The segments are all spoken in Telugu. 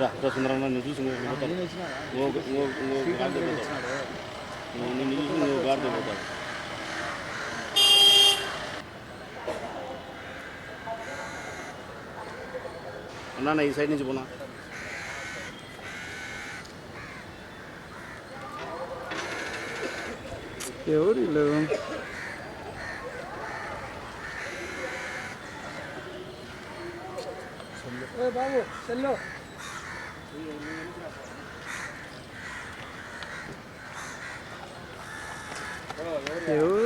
ఇట్లా సుందరన్న నేను చూసి ఇంకో పోతాను నేను వచ్చినా ఇంకో ఇంకో ఇంకో గాడితో పోతాను నువ్వు నిన్ను చూసి ఇంకో గాడితో పోతాను అన్నా ఈ సైడ్ నుంచి పోనా ఎవరు వీళ్ళు బాబు సెల్లో ఎవరు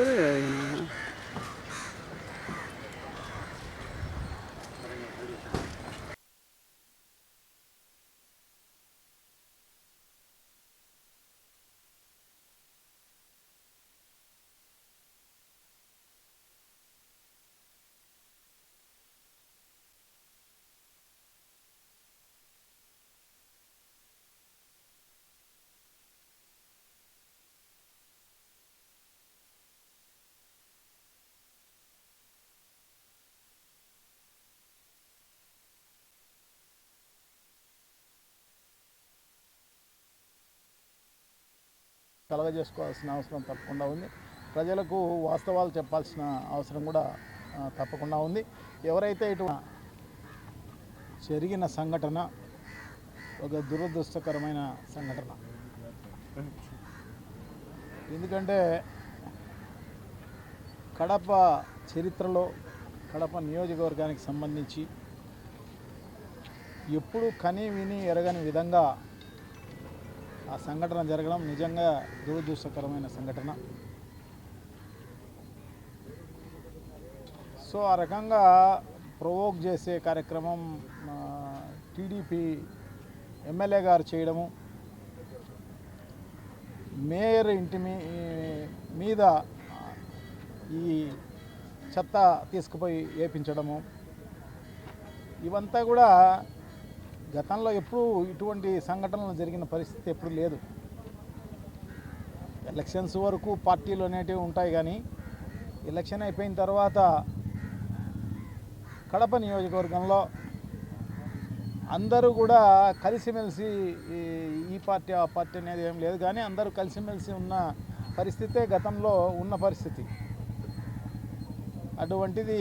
కలగజేసుకోవాల్సిన అవసరం తప్పకుండా ఉంది. ప్రజలకు వాస్తవాలు చెప్పాల్సిన అవసరం కూడా తప్పకుండా ఉంది. ఎవరైతే ఇటు జరిగిన సంఘటన ఒక దురదృష్టకరమైన సంఘటన. ఎందుకంటే కడప చరిత్రలో కడప నియోజకవర్గానికి సంబంధించి ఎప్పుడు కని విని ఎరగని విధంగా ఆ సంఘటన జరగడం నిజంగా దురదృష్టకరమైన సంఘటన. సో ఆ రకంగా ప్రొవోక్ చేసే కార్యక్రమం టీడీపీ ఎమ్మెల్యే గారు చేయడము మేయర్ ఇంటి మీ మీద ఈ చెత్త తీసుకుపోయి వేపించడము ఇవంతా కూడా గతంలో ఎప్పుడూ ఇటువంటి సంఘటనలు జరిగిన పరిస్థితి ఎప్పుడు లేదు. ఎలక్షన్స్ వరకు పార్టీలు అనేటివి ఉంటాయి కానీ ఎలక్షన్ అయిపోయిన తర్వాత కడప నియోజకవర్గంలో అందరూ కూడా కలిసిమెలిసి ఈ- పార్టీ ఆ పార్టీ అనేది ఏం లేదు కానీ అందరూ కలిసిమెలిసి ఉన్న పరిస్థితే గతంలో ఉన్న పరిస్థితి. అటువంటిది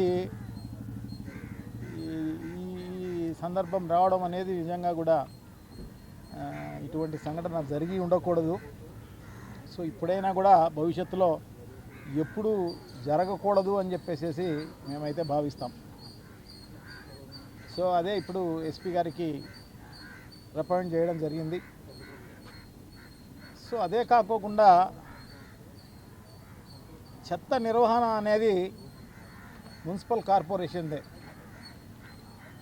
ఈ సందర్భం రావడం అనేది నిజంగా కూడా ఇటువంటి సంఘటన జరిగి ఉండకూడదు. సో ఇప్పుడైనా కూడా భవిష్యత్తులో ఎప్పుడు జరగకూడదు అని చెప్పేసి మేమైతే భావిస్తాం. సో అదే ఇప్పుడు ఎస్పీ గారికి రిప్రజెంట్ చేయడం జరిగింది. సో అదే కాకోకుండా చెత్త నిర్వహణ అనేది మున్సిపల్ కార్పొరేషన్దే.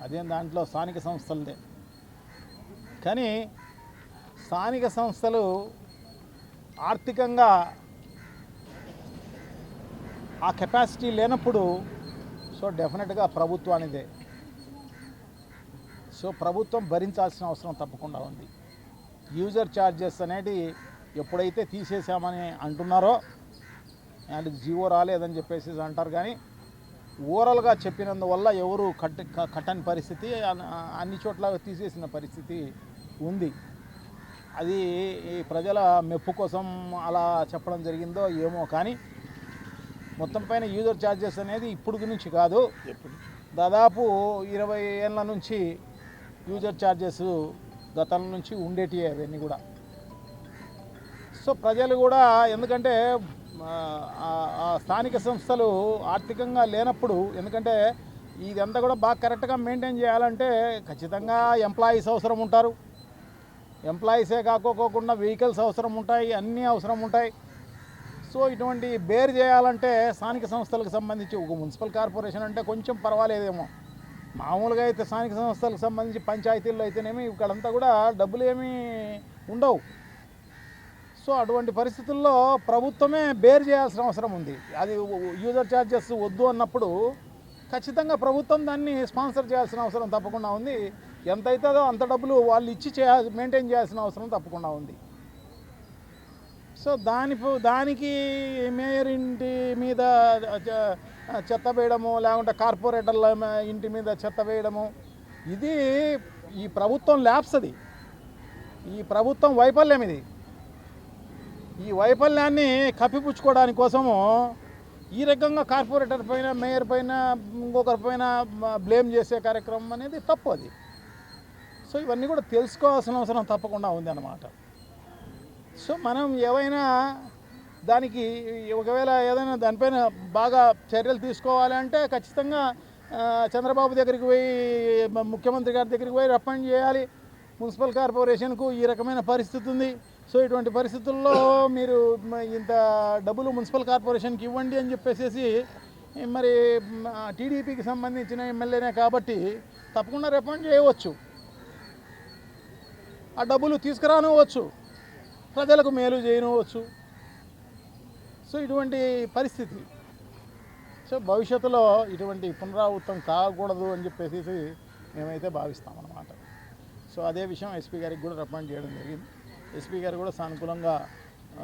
అదేం దాంట్లో స్థానిక సంస్థలదే. కానీ స్థానిక సంస్థలు ఆర్థికంగా ఆ కెపాసిటీ లేనప్పుడు సో డెఫినెట్గా ప్రభుత్వానిదే. సో ప్రభుత్వం భరించాల్సిన అవసరం తప్పకుండా ఉంది. యూజర్ ఛార్జెస్ అనేది ఎప్పుడైతే తీసేసామని అంటున్నారో అండ్ జీవో రాలేదని చెప్పేసి అంటారు కానీ ఓవరాల్గా చెప్పినందువల్ల ఎవరు కట్ కట్టని పరిస్థితి అన్- అన్ని చోట్ల తీసేసిన పరిస్థితి ఉంది. అది ఈ ప్రజల మెప్పు కోసం అలా చెప్పడం జరిగిందో ఏమో కానీ మొత్తం పైన యూజర్ ఛార్జెస్ అనేది ఇప్పుడు నుంచి కాదు. దాదాపు ఇరవై ఏళ్ళ నుంచి యూజర్ ఛార్జెస్ గతం నుంచి ఉండేటివి అవన్నీ కూడా. సో ప్రజలు కూడా ఎందుకంటే స్థానిక సంస్థలు ఆర్థికంగా లేనప్పుడు ఎందుకంటే ఇదంతా కూడా బాగా కరెక్ట్గా మెయింటైన్ చేయాలంటే ఖచ్చితంగా ఎంప్లాయీస్ అవసరం ఉంటారు. ఎంప్లాయీసే కాకోకుండా వెహికల్స్ అవసరం ఉంటాయి అన్నీ అవసరం ఉంటాయి. సో ఇటువంటి బేర్ చేయాలంటే స్థానిక సంస్థలకు సంబంధించి ఒక మున్సిపల్ కార్పొరేషన్ అంటే కొంచెం పర్వాలేదేమో. మామూలుగా అయితే స్థానిక సంస్థలకు సంబంధించి పంచాయతీల్లో అయితేనేమి ఇక్కడంతా కూడా డబ్బులు ఏమీ ఉండవు. సో అటువంటి పరిస్థితుల్లో ప్రభుత్వమే బేర్ చేయాల్సిన అవసరం ఉంది. అది యూజర్ ఛార్జెస్ వద్దు అన్నప్పుడు ఖచ్చితంగా ప్రభుత్వం దాన్ని స్పాన్సర్ చేయాల్సిన అవసరం తప్పకుండా ఉంది. ఎంత అవుతుందో అంత డబ్బులు వాళ్ళు ఇచ్చి చేయ మెయింటైన్ చేయాల్సిన అవసరం తప్పకుండా ఉంది. సో దాని దానికి మేయర్ ఇంటి మీద చెత్త వేయడము లేకుంటే కార్పొరేటర్ల ఇంటి మీద చెత్త వేయడము ఇది ఈ ప్రభుత్వం ల్యాబ్స్ అది. ఈ ప్రభుత్వం వైఫల్యం ఇది. ఈ వైఫల్యాన్ని కప్పిపుచ్చుకోవడానికి కోసము ఈ రకంగా కార్పొరేటర్ పైన మేయర్ పైన ఇంకొకరి పైన బ్లేమ్ చేసే కార్యక్రమం అనేది తప్పు అది. సో ఇవన్నీ కూడా తెలుసుకోవాల్సిన అవసరం తప్పకుండా ఉంది అన్నమాట సో మనం ఏవైనా దానికి ఒకవేళ ఏదైనా దానిపైన బాగా చర్యలు తీసుకోవాలి అంటే ఖచ్చితంగా చంద్రబాబు దగ్గరికి పోయి ముఖ్యమంత్రి గారి దగ్గరికి పోయి రికమెండ్ చేయాలి. మున్సిపల్ కార్పొరేషన్కు ఈ రకమైన పరిస్థితి ఉంది. సో ఇటువంటి పరిస్థితుల్లో మీరు ఇంత డబ్బులు మున్సిపల్ కార్పొరేషన్కి ఇవ్వండి అని చెప్పేసి మరి టీడీపీకి సంబంధించిన ఎమ్మెల్యేనే కాబట్టి తప్పకుండా రిఫండ్ చేయవచ్చు. ఆ డబ్బులు తీసుకురానివ్వచ్చు. ప్రజలకు మేలు చేయనివ్వచ్చు. సో ఇటువంటి పరిస్థితి. సో భవిష్యత్తులో ఇటువంటి పునరావృతం కాకూడదు అని చెప్పేసి మేమైతే భావిస్తాం అన్నమాట సో అదే విషయం ఎస్పీ గారికి కూడా రికమెండ్ చేయడం జరిగింది. ఎస్పీ గారు కూడా సానుకూలంగా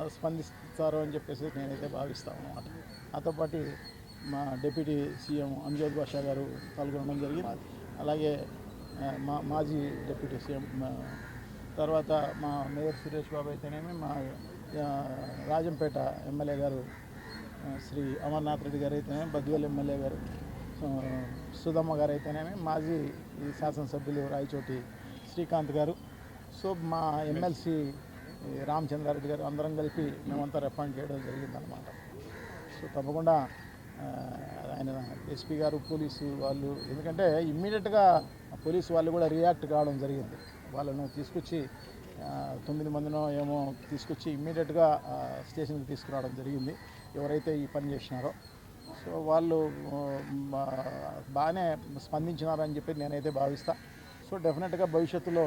స్పందిస్తారు అని చెప్పేసి నేనైతే భావిస్తాను అనమాట నాతో పాటు మా డిప్యూటీ సీఎం అంజోద్ బాషా గారు పాల్గొనడం జరిగింది. అలాగే మా మాజీ డిప్యూటీ సీఎం తర్వాత మా మేయర్ సురేష్ బాబు అయితేనేమి మా రాజంపేట ఎమ్మెల్యే గారు శ్రీ అమర్నాథ్ రెడ్డి గారు అయితేనేమి బద్వేల్ ఎమ్మెల్యే గారు సుధమ్మ గారు అయితేనేమి మాజీ శాసనసభ్యులు రాయచోటి శ్రీకాంత్ గారు సో మా ఎమ్మెల్సీ రామచంద్రారెడ్డి గారు అందరం కలిపి మేమంతా రికమెండ్ చేయడం జరిగిందనమాట సో తప్పకుండా ఆయన ఎస్పీ గారు పోలీసు వాళ్ళు ఎందుకంటే ఇమ్మీడియట్గా పోలీసు వాళ్ళు కూడా రియాక్ట్ కావడం జరిగింది. వాళ్ళను తీసుకొచ్చి తొమ్మిది మందినో ఏమో తీసుకొచ్చి ఇమ్మీడియట్గా స్టేషన్కి తీసుకురావడం జరిగింది. ఎవరైతే ఈ పని చేసినారో. సో వాళ్ళు మా- బాగానే స్పందించినారని చెప్పి నేనైతే భావిస్తాను సో డెఫినెట్గా భవిష్యత్తులో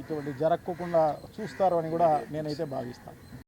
ఇటువంటి జరగకుండా చూస్తారు అని కూడా నేనైతే భావిస్తాను.